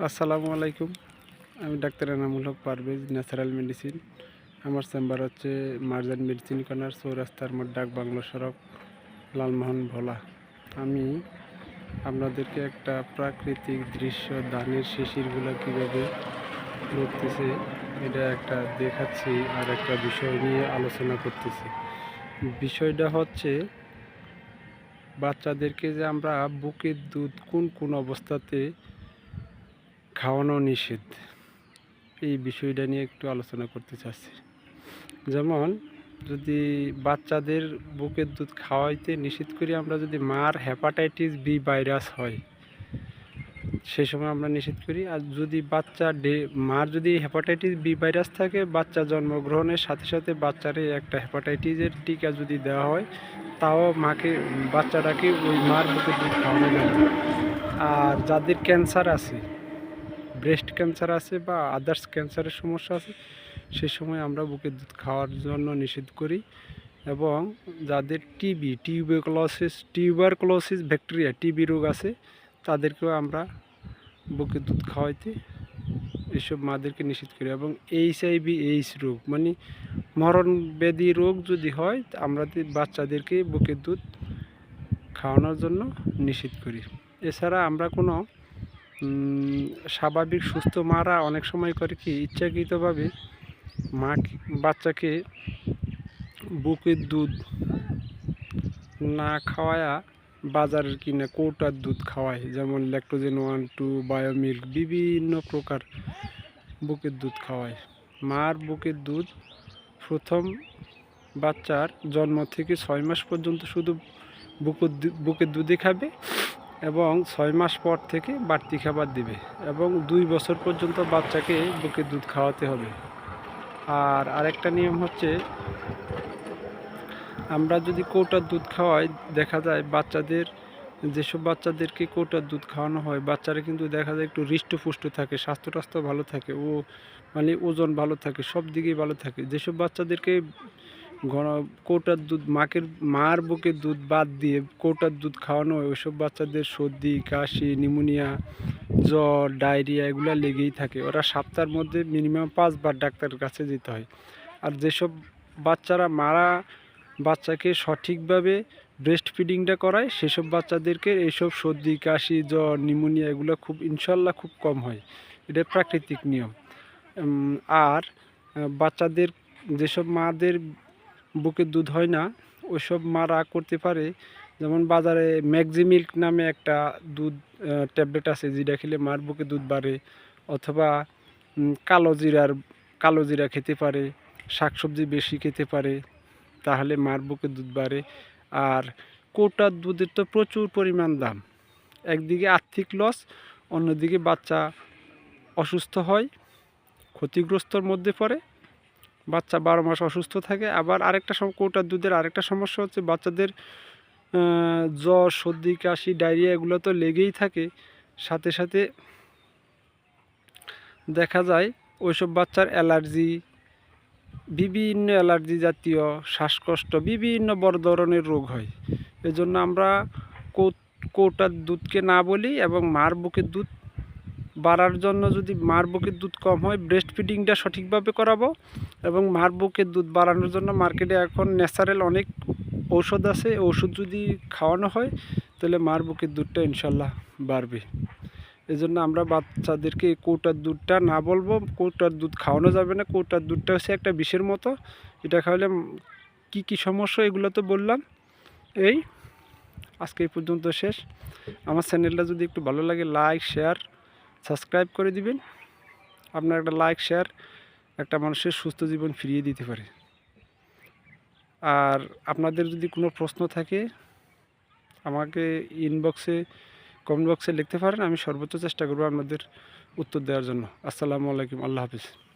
আসসালামু আলাইকুম। আমি doctor Enamul Haque Parvez, natural medicine. আমার চেম্বার হচ্ছে মার্জান মেডিসিন কর্নার, চৌরাস্তার মোট ডাক বাংলা সড়ক, লালমোহন ভোলা। আমি আপনাদেরকে একটা প্রাকৃতিক দৃশ্য, ধানের শিশিরগুলো কীভাবে লড়তেছে এটা একটা দেখাচ্ছি আর একটা বিষয় নিয়ে আলোচনা করতেছি। বিষয়টা হচ্ছে, বাচ্চাদেরকে যে আমরা বুকের দুধ কোন কোন অবস্থাতে খাওয়ানো নিষেধ। এই বিষয়টা নিয়ে একটু আলোচনা করতে চাচ্ছি। যেমন, যদি বাচ্চাদের বুকের দুধ খাওয়াইতে নিষেধ করি আমরা যদি মার হ্যাপাটাইটিস বি ভাইরাস হয় সেই সময় আমরা নিষেধ করি। আর যদি বাচ্চা ডে, মার যদি হ্যাপাটাইটিস বি ভাইরাস থাকে, বাচ্চা জন্মগ্রহণের সাথে সাথে বাচ্চারে একটা হ্যাপাটাইটিসের টিকা যদি দেওয়া হয়, তাও মাকে, বাচ্চাটাকে ওই মার বুকের দুধ খাওয়ানো যাবে। আর যাদের ক্যান্সার আছে ব্রেস্ট ক্যান্সার আছে বা আদার্স ক্যান্সারের সমস্যা আছে, সে সময় আমরা বুকের দুধ খাওয়ার জন্য নিষেধ করি এবং যাদের TB tuberculosis tuberculosis bacteria TB রোগ আছে, তাদেরকেও আমরা বুকের দুধ খাওয়াইতে এসব মাদেরকে নিষেধ করি এবং এইচ আইভি এইচ রোগ মানে মরণ ব্যাধি রোগ যদি হয় আমরা বাচ্চাদেরকে বুকের দুধ খাওয়ানোর জন্য নিষেধ করি। এছাড়া আমরা কোনো স্বাভাবিক সুস্থ মারা অনেক সময় করে কি ইচ্ছাকৃতভাবে মা বাচ্চাকে বুকের দুধ না খাওয়ায়া বাজারের কিনে কৌটার দুধ খাওয়ায়, যেমন ল্যাক্টোজেন ওয়ান টু বায়োমিল্ক বিভিন্ন প্রকার বুকের দুধ খাওয়ায়। মার বুকের দুধ প্রথম বাচ্চার জন্ম থেকে ছয় মাস পর্যন্ত শুধু বুকের বুকের দুধে খাবে এবং ছয় মাস পর থেকে বাড়তি খাবার দিবে এবং দুই বছর পর্যন্ত বাচ্চাকে বুকে দুধ খাওয়াতে হবে। আর আরেকটা নিয়ম হচ্ছে, আমরা যদি কৌটার দুধ খাওয়াই, দেখা যায় বাচ্চাদের, যেসব বাচ্চাদেরকে কৌটার দুধ খাওয়ানো হয়, বাচ্চারা কিন্তু দেখা যায় একটু হৃষ্টপুষ্ট থাকে স্বাস্থ্য টাস্থ্য ভালো থাকে, ও মানে ওজন ভালো থাকে, সব দিকেই ভালো থাকে। যেসব বাচ্চাদেরকে ঘন কৌটার দুধ, মাকের, মার বুকে দুধ বাদ দিয়ে কৌটার দুধ খাওয়ানো হয়। ওইসব বাচ্চাদের সর্দি, কাশি নিউমোনিয়া জ্বর, ডায়রিয়া এগুলো লেগেই থাকে। ওরা সপ্তাহের মধ্যে মিনিমাম পাঁচবার ডাক্তারের কাছে যেতে হয়। আর যেসব বাচ্চারা, মারা বাচ্চাকে সঠিকভাবে ব্রেস্ট ফিডিংটা করায়, সেসব বাচ্চাদেরকে এইসব সর্দি, কাশি, জ্বর নিউমোনিয়া এগুলো খুব, ইনশাল্লাহ খুব কম হয়। এটা প্রাকৃতিক নিয়ম। আর বাচ্চাদের, যেসব মাদের বুকের দুধ হয় না, ওইসব মারা করতে পারে। যেমন বাজারে ম্যাক্সি মিল্ক নামে একটা দুধ ট্যাবলেট আছে, যেটা খেলে মার বুকে দুধ বাড়ে। অথবা কালো জিরার, কালো জিরা খেতে পারে, শাকসবজি বেশি খেতে পারে, তাহলে মার বুকে দুধ বাড়ে। আর কোটার দুধের তো প্রচুর পরিমাণ দাম। একদিকে আর্থিক লস অন্যদিকে বাচ্চা অসুস্থ হয়, ক্ষতিগ্রস্তর মধ্যে পড়ে। বাচ্চা বারো মাস অসুস্থ থাকে। আবার আরেকটা কোটার দুধের আরেকটা সমস্যা হচ্ছে বাচ্চাদের জ্বর, সর্দি, কাশি, ডায়রিয়া এগুলো তো লেগেই থাকে। সাথে সাথে দেখা যায় ওইসব বাচ্চার অ্যালার্জি, বিভিন্ন অ্যালার্জি জাতীয় শ্বাসকষ্ট, বিভিন্ন বড় ধরনের রোগ হয়। এজন্য আমরা কৌটার দুধকে না বলি এবং মার বুকের দুধ বাড়ার জন্য যদি মার বুকের দুধ কম হয় ব্রেস্ট ফিডিংটা সঠিকভাবে করাবো এবং মার বুকের দুধ বাড়ানোর জন্য মার্কেটে এখন ন্যাচারাল অনেক ঔষধ আছে। ওষুধ যদি খাওয়ানো হয়, তাহলে মার বুকের দুধটা ইনশাল্লাহ বাড়বে। এজন্য আমরা বাচ্চাদেরকে কৌটার দুধটা না বলব, কৌটার দুধ খাওয়ানো যাবে না। কৌটার দুধটা হচ্ছে একটা বিষের মতো। এটা খাওয়ালে কি কি সমস্যা এগুলো তো বললাম। এই, আজকে এই পর্যন্ত শেষ। আমার চ্যানেলটা যদি একটু ভালো লাগে, লাইক, শেয়ার সাবস্ক্রাইব করে দিবেন। আপনার একটা লাইক, শেয়ার, একটা মানুষের সুস্থ জীবন ফিরিয়ে দিতে পারে। আর আপনাদের যদি কোনো প্রশ্ন থাকে, আমাকে ইনবক্সে কমেন্ট বক্সে লিখতে পারেন। আমি সর্বোচ্চ চেষ্টা করব আপনাদের উত্তর দেওয়ার জন্য। আসসালামু আলাইকুম। আল্লাহ হাফিজ।